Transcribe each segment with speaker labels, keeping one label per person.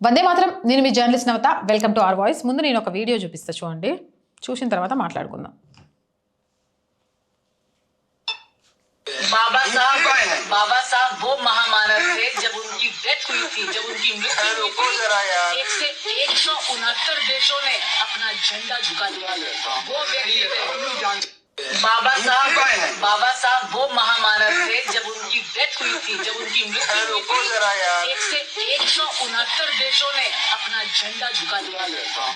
Speaker 1: వందే మాత్రం నేను మీ journalist Navata welcome to our voice ముందు నేను ఒక వీడియో చూపిస్తా చూడండి చూసిన తర్వాత మాట్లాడుకుందాం
Speaker 2: बाबा साहब बाबा साहब वो महामानव थे जब उनकी डेथ हुई थी जब उनकी मृत्यु हुई
Speaker 3: रुको
Speaker 2: थी
Speaker 3: जरा यार।
Speaker 2: एक से एक सौ उनहत्तर देशों ने अपना झंडा झुका दिया वो व्यक्ति थे बाबा साहब बाबा साहब वो महामानव थे जब उनकी डेथ हुई थी जब उनकी मृत्यु हुई
Speaker 3: रुको जरा यार।
Speaker 2: थी एक से एक सौ उनहत्तर देशों ने अपना झंडा झुका दिया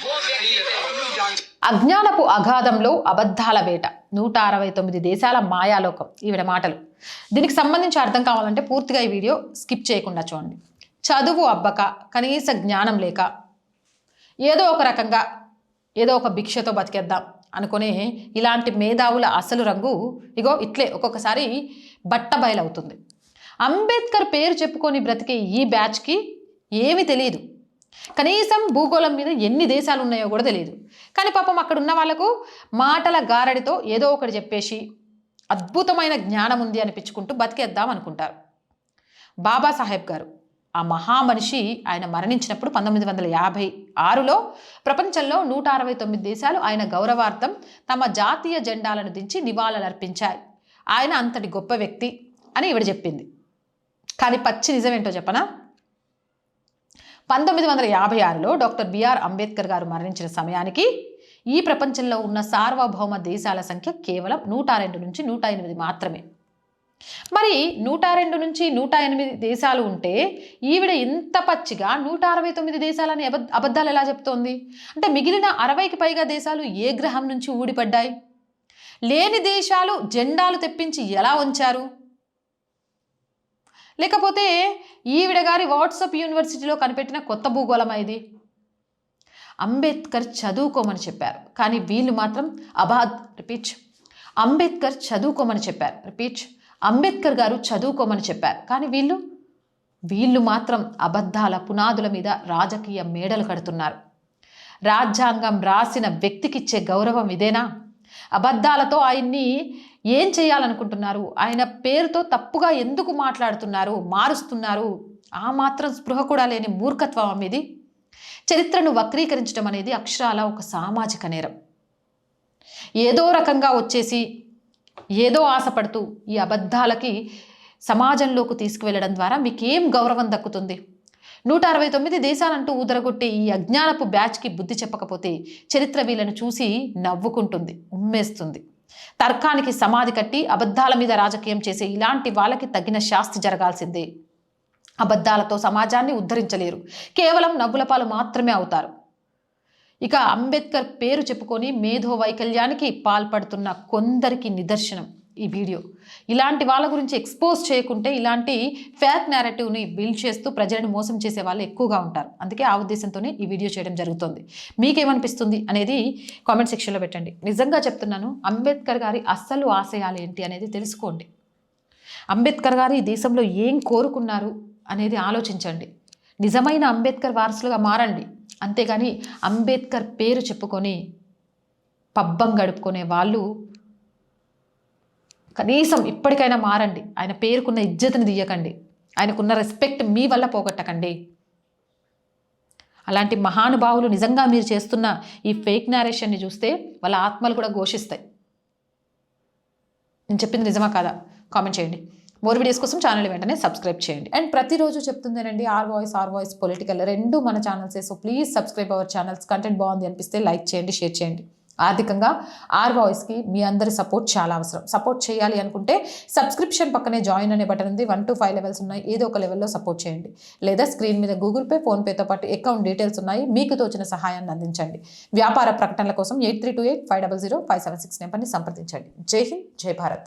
Speaker 2: वो व्यक्ति थे
Speaker 1: అజ్ఞానపు అగాధంలో అబద్ధాల వేట నూట అరవై తొమ్మిది దేశాల మాయాలోకం ఈవిడ మాటలు దీనికి సంబంధించి అర్థం కావాలంటే పూర్తిగా ఈ వీడియో స్కిప్ చేయకుండా చూడండి చదువు అబ్బక కనీస జ్ఞానం లేక ఏదో ఒక రకంగా ఏదో ఒక భిక్షతో బతికేద్దాం అనుకునే ఇలాంటి మేధావుల అసలు రంగు ఇగో ఇట్లే ఒక్కొక్కసారి బట్ట బయలవుతుంది. అంబేద్కర్ పేరు చెప్పుకొని బ్రతికే ఈ బ్యాచ్కి ఏమీ తెలియదు కనీసం భూగోళం మీద ఎన్ని దేశాలు ఉన్నాయో కూడా తెలియదు కానీ పాపం అక్కడ ఉన్న వాళ్ళకు మాటల గారడితో ఏదో ఒకటి చెప్పేసి అద్భుతమైన జ్ఞానం ఉంది అనిపించుకుంటూ బతికేద్దాం అనుకుంటారు. బాబాసాహెబ్ గారు. ఆ మహామనిషి ఆయన మరణించినప్పుడు పంతొమ్మిది వందల యాభై ఆరులో ప్రపంచంలో నూట అరవై తొమ్మిది దేశాలు ఆయన గౌరవార్థం తమ జాతీయ జెండాలను దించి నివాళులర్పించాయి. ఆయన అంతటి గొప్ప వ్యక్తి అని ఈవిడ చెప్పింది. కానీ పచ్చి నిజమేంటో చెప్పనా? పంతొమ్మిది వందల యాభై ఆరులో డాక్టర్ బిఆర్ అంబేద్కర్ గారు మరణించిన సమయానికి ఈ ప్రపంచంలో ఉన్న సార్వభౌమ దేశాల సంఖ్య కేవలం నూట రెండు నుంచి నూట ఎనిమిది మాత్రమే. మరి నూట రెండు నుంచి నూట ఎనిమిది దేశాలు ఉంటే ఈవిడ ఇంత పచ్చిగా నూట అరవై తొమ్మిది దేశాలని అబద్ధాలు ఎలా చెప్తోంది? అంటే మిగిలిన అరవైకి పైగా దేశాలు ఏ గ్రహం నుంచి ఊడిపడ్డాయి? లేని దేశాలు జెండాలు తెప్పించి ఎలా ఉంచారు లేకపోతే ఈవిడ గారి వాట్సాప్ యూనివర్సిటీలో కనిపెట్టిన కొత్త భూగోళమా ఇది అంబేద్కర్ చదువుకోమని చెప్పారు. కానీ వీళ్ళు మాత్రం అబాద్ రిపీట్. అంబేద్కర్ చదువుకోమని చెప్పారు. రిపీట్. అంబేద్కర్ గారు చదువుకోమని చెప్పారు. కానీ వీళ్ళు వీళ్ళు మాత్రం అబద్ధాల పునాదుల మీద రాజకీయ మేడలు కడుతున్నారు. రాజ్యాంగం రాసిన వ్యక్తికిచ్చే గౌరవం ఇదేనా? అబద్ధాలతో ఆయన్ని ఏం చేయాలనుకుంటున్నారు? ఆయన పేరుతో తప్పుగా ఎందుకు మాట్లాడుతున్నారు? మారుస్తున్నారు? ఆ మాత్రం స్పృహ కూడా లేని మూర్ఖత్వం ఇది చరిత్రను వక్రీకరించడం అనేది అక్షరాల ఒక సామాజిక నేరం. ఏదో రకంగా వచ్చేసి ఏదో ఆశపడుతూ ఈ అబద్ధాలకి సమాజంలోకి తీసుకువెళ్ళడం ద్వారా మీకేం గౌరవం దక్కుతుంది? నూట అరవై తొమ్మిది దేశాలంటూ ఊదరగొట్టే ఈ అజ్ఞానపు బ్యాచ్కి బుద్ధి చెప్పకపోతే చరిత్ర వీళ్ళను చూసి నవ్వుకుంటుంది ఉమ్మేస్తుంది. తర్కానికి సమాధి కట్టి అబద్ధాల మీద రాజకీయం చేసే ఇలాంటి వాళ్ళకి తగిన శాస్తి జరగాల్సిందే. అబద్ధాలతో సమాజాన్ని ఉద్ధరించలేరు. కేవలం నవ్వుల పాలు మాత్రమే అవుతారు. ఇక అంబేద్కర్ పేరు చెప్పుకొని మేధో వైకల్యానికి పాల్పడుతున్న కొందరికి నిదర్శనం ఈ వీడియో. ఇలాంటి వాళ్ళ గురించి ఎక్స్పోజ్ చేయకుంటే ఇలాంటి ఫ్యాక్ నేరేటివ్ని బిల్డ్ చేస్తూ ప్రజలను మోసం చేసే వాళ్ళు ఎక్కువగా ఉంటారు. అందుకే ఆ ఉద్దేశంతోనే ఈ వీడియో చేయడం జరుగుతుంది. మీకేమనిపిస్తుంది అనేది కామెంట్ సెక్షన్లో పెట్టండి. నిజంగా చెప్తున్నాను అంబేద్కర్ గారి అస్సలు ఆశయాలు ఏంటి అనేది తెలుసుకోండి. అంబేద్కర్ గారు ఈ దేశంలో ఏం కోరుకున్నారు అనేది ఆలోచించండి. నిజమైన అంబేద్కర్ వారసులుగా మారండి. అంతేగాని అంబేద్కర్ పేరు చెప్పుకొని పబ్బం గడుపుకునే వాళ్ళు కనీసం ఇప్పటికైనా మారండి. ఆయన పేరుకున్న ఇజ్జతని తీయకండి. ఆయనకున్న రెస్పెక్ట్ మీ వల్ల పోగొట్టకండి. అలాంటి మహానుభావులు నిజంగా మీరు చేస్తున్న ఈ ఫేక్ నారేషన్ని చూస్తే వాళ్ళ ఆత్మలు కూడా ఘోషిస్తాయి. నేను చెప్పింది నిజమా కాదా? కామెంట్ చేయండి. మోర్ వీడియోస్ కోసం ఛానల్ వెంటనే సబ్స్క్రైబ్ చేయండి. అండ్ ప్రతిరోజు చెప్తుందేనండి R voice R voice political రెండు మన ఛానల్సే so please subscribe our channels content బాగుంది అనిపిస్తే లైక్ చేయండి షేర్ చేయండి. ఆర్థికంగా ఆర్ వాయిస్కి మీ అందరి సపోర్ట్ చాలా అవసరం. సపోర్ట్ చేయాలి అనుకుంటే సబ్స్క్రిప్షన్ పక్కనే జాయిన్ అనే బటన్ ఉంది. వన్ టు ఫైవ్ లెవెల్స్ ఉన్నాయి. ఏదో ఒక లెవెల్లో సపోర్ట్ చేయండి. లేదా స్క్రీన్ మీద గూగుల్ పే ఫోన్పేతో పాటు అకౌంట్ డీటెయిల్స్ ఉన్నాయి. మీకు తోచిన సహాయాన్ని అందించండి. వ్యాపార ప్రకటనల కోసం eight three two eight five double zero five seven six నెంబర్ని సంప్రదించండి. జై హింద్ జై భారత్.